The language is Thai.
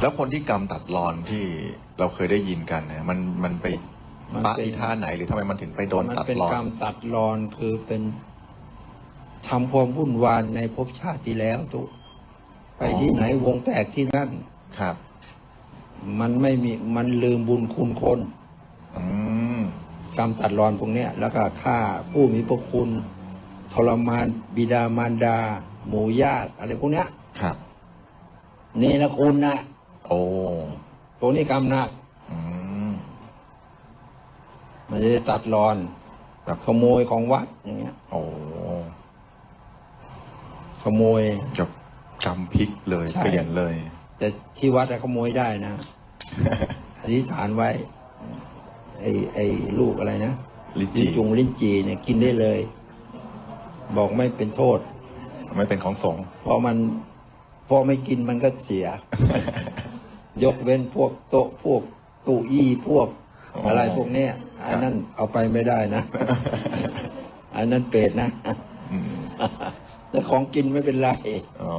แล้วคนที่กรรมตัดรอนที่เราเคยได้ยินกันเนี่ยมันมันไปมันปะเป็น ที่ท่าไหนหรือทำไมมันถึงไปโดนมันตัดเป็นรอกรรนมตัดรอนคือเป็นทำความวุ่นวายในภพชาติที่แล้วทุกไปที่ไหนวงแตกที่นั่น ครับ มันไม่มีมันลืมบุญคุณคน อืมกรรมตัดรอนพวกเนี้ย แล้วก็ฆ่าผู้มีพระคุณ ทรมานบิดามารดา หมู่ญาติอะไรพวกเนี้ยครับ นี่นะคุณนะ โอ้พวกนี้กรรมหนักอืมมันจะได้ตัดรอน แบบขโมยของวัดอย่างเงี้ย โอ้ขโมยจะกรรมพลิกเลยใช่ เปลี่ยนเลย แต่ที่วัดอะขโมยได้นะอธิษฐานไว้ ไอ้ไอ้ลูกอะไรนะลิ้นลิ้จี่นจุงลิ้นจีเนี่ยกินได้เลย บอกไม่เป็นโทษ ไม่เป็นของสงฆ์เพราะมันพอไม่กินมันก็เสีย ยกเว้นพวกโต๊ะพวกตู้อี้พวกอะไรพวกเนี้ยอันนั้นเอาไปไม่ได้นะ อันนั้นเปรตนะอืมแต่ของกินไม่เป็นไรอ๋อ